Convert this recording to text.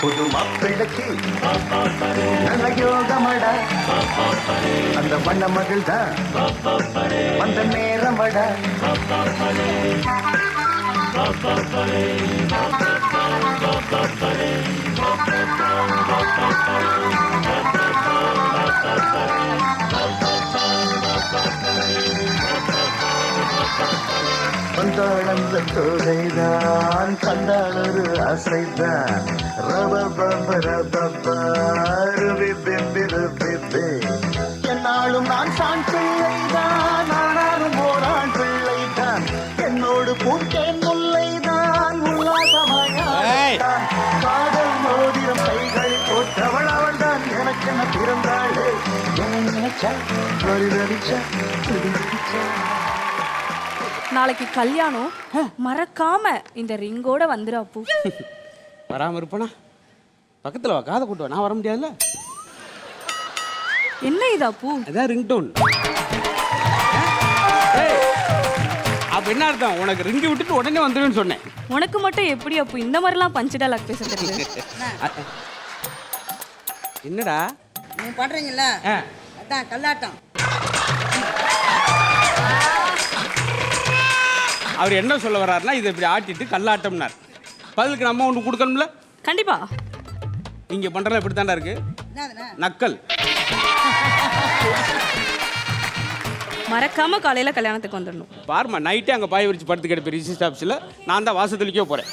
புது மாப்பிள்ளைக்கு நல்ல யோகமட அந்த வண்ண மகள் தான் வந்த நேரமட வந்தாளந்த தோகைதான் கண்டாளொரு அசைதான் என்னாலும் நான் சான் பிள்ளைதான் ஆனாலும் ஓரான் பிள்ளைதான். என்னோடு பூக்கேன் காதல் மோதிரம் அவள் தான் எனக்கென பிறந்தாளே நாளைக்கு கல்யாணம். மறக்காம இந்த ரிங்கோட வந்துரு அப்பு. வராம இருப்பனா? பக்கத்துல வா காதை கூட்டு நான் வர முடியாதுல்ல? என்ன இது அப்பு? அதான் ரிங்டோன் அப்ப என்ன அர்த்தம்? உனக்கு ரிங்கு விட்டுட்டு உடனே வந்துடுவேன்னு சொன்னேன். உனக்கு மட்டும் எப்படி அப்பு? இந்த மாதிரிலாம் பஞ்சு டைலாக் பேச தெரியுது என்னடா? நீங்க பண்றீங்கல்ல ஆ. அதான் கல்லாட்டம். அவர் என்ன சொல்ல வர்றாருன்னா இதை இப்படி ஆட்டிட்டு கல்லாட்டம்னார். பதிலுக்கு நம்ம ஒன்று கொடுக்கணும்ல? கண்டிப்பா. நீங்க பண்றதுல இப்படி தாண்டா இருக்கு? என்னதுண்ணே? நக்கல். மறக்காம காலையில கல்யாணத்துக்கு வந்துடணும் பாருமா நைட்டே அங்கே பாய் விரிச்சு படுத்து கிடப்ப ரிஜிஸ்ட் ஆஃபீஸில் நான் தான் வாசத்துலிக்கே போகிறேன்